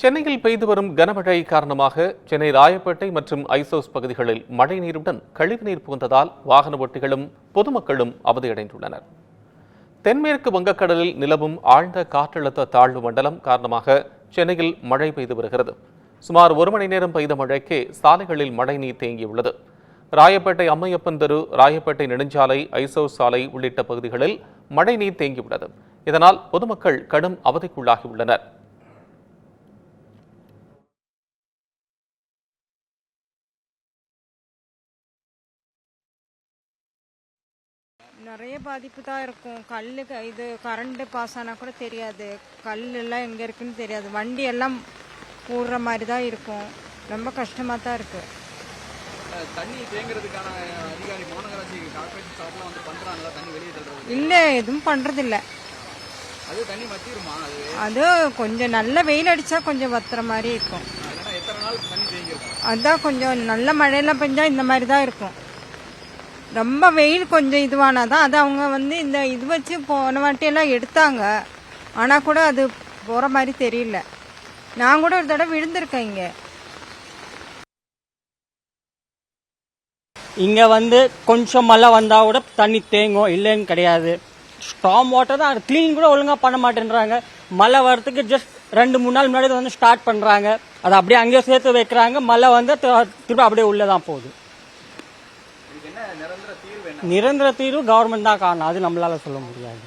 சென்னையில் பெய்து வரும் கனமழை காரணமாக சென்னை ராயப்பேட்டை மற்றும் ஐசோஸ் பகுதிகளில் மழைநீருடன் கழிவுநீர் புகுந்ததால் வாகன ஓட்டிகளும் பொதுமக்களும் அவதியடைந்துள்ளனர். தென்மேற்கு வங்கக்கடலில் நிலவும் ஆழ்ந்த காற்றழுத்த தாழ்வு மண்டலம் காரணமாக சென்னையில் மழை பெய்து வருகிறது. சுமார் ஒரு மணி நேரம் பெய்த மழைக்கே சாலைகளில் மழைநீர் தேங்கியுள்ளது. ராயப்பேட்டை அம்மையப்பன் தெரு ராயப்பேட்டை நெடுஞ்சாலை ஐசோஸ் சாலை உள்ளிட்ட பகுதிகளில் மழைநீர் தேங்கியுள்ளது. இதனால் பொதுமக்கள் கடும் அவதிக்குள்ளாகியுள்ளனர். நிறைய பாதிப்பு தான் இருக்கும். கல்லுக்கு இது கரண்ட்டு பாஸ் ஆனால் கூட தெரியாது. கல் எல்லாம் எங்கே இருக்குன்னு தெரியாது. வண்டி எல்லாம் போடுற மாதிரி தான் இருக்கும். ரொம்ப கஷ்டமாக தான் இருக்குது தண்ணி தேங்குறதுக்கான அதிகாரி மாநகராட்சி கார்பரேட் ஸ்டாஃப்லாம் வந்து பண்றாங்களா? தண்ணி வெளியே தள்ளுறது இல்லை எதுவும் பண்ணுறதில்ல அது தண்ணி மத்திருமா அது? அது கொஞ்சம் நல்ல வெயில் அடித்தா கொஞ்சம் வத்துற மாதிரி இருக்கும். எத்தனை நாள் தண்ணி தேங்கியிருக்கும்? அதான் கொஞ்சம் நல்ல மழையெல்லாம் பெஞ்சா இந்த மாதிரி தான் இருக்கும். ரொம்ப வெயில் கொஞ்சம் இதுவானா தான். அது அவங்க வந்து இந்த இது வச்சு போன வாட்டியெல்லாம் எடுத்தாங்க. ஆனால் கூட அது போகிற மாதிரி தெரியல. நான் கூட ஒரு தடவை விழுந்திருக்கேன் இங்கே. இங்கே வந்து கொஞ்சம் மழை வந்தால் கூட தண்ணி தேங்கும் இல்லைன்னு கிடையாது. ஸ்டாம் வாட்டர் தான். க்ளீன் கூட ஒழுங்காக பண்ண மாட்டேன்றாங்க. மழை வரத்துக்கு ஜஸ்ட் ரெண்டு மூணு நாள் முன்னாடி வந்து ஸ்டார்ட் பண்ணுறாங்க அதை அப்படியே அங்கேயே சேர்த்து வைக்கிறாங்க. மழை வந்து திரும்ப அப்படியே உள்ளே தான் போகுது இதுக்கு என்ன நிரந்தர தீர்வு என்ன நிரந்தர தீர்வு கவர்மெண்ட் தான் காரணம். அது நம்மளால சொல்ல முடியாது.